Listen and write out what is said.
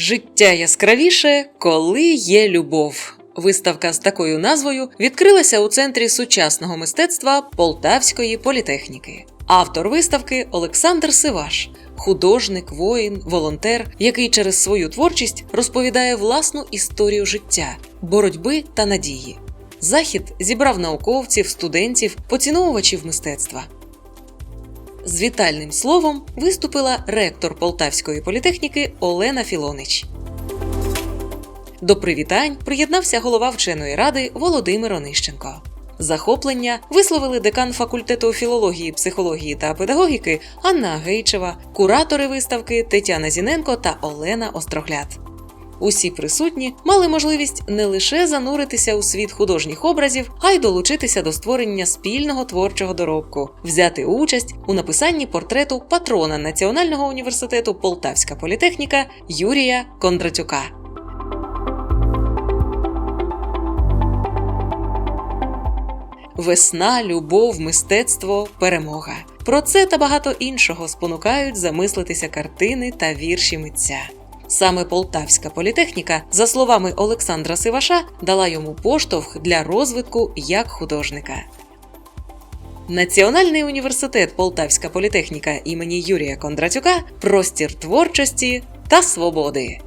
Життя яскравіше, коли є любов. Виставка з такою назвою відкрилася у центрі сучасного мистецтва Полтавської політехніки. Автор виставки Олександр Сиваш, художник, воїн, волонтер, який через свою творчість розповідає власну історію життя, боротьби та надії. Захід зібрав науковців, студентів, поціновувачів мистецтва. З вітальним словом виступила ректор Полтавської політехніки Олена Філонич. До привітань приєднався голова вченої ради Володимир Онищенко. Захоплення висловили декан факультету філології, психології та педагогіки Анна Гейчева, куратори виставки Тетяна Зіненко та Олена Острогляд. Усі присутні мали можливість не лише зануритися у світ художніх образів, а й долучитися до створення спільного творчого доробку, взяти участь у написанні портрету патрона Національного університету Полтавська політехніка Юрія Кондратюка. Весна, любов, мистецтво, перемога. Про це та багато іншого спонукають замислитися картини та вірші митця. Саме Полтавська політехніка, за словами Олександра Сиваша, дала йому поштовх для розвитку як художника. Національний університет Полтавська політехніка імені Юрія Кондратюка простір творчості та свободи.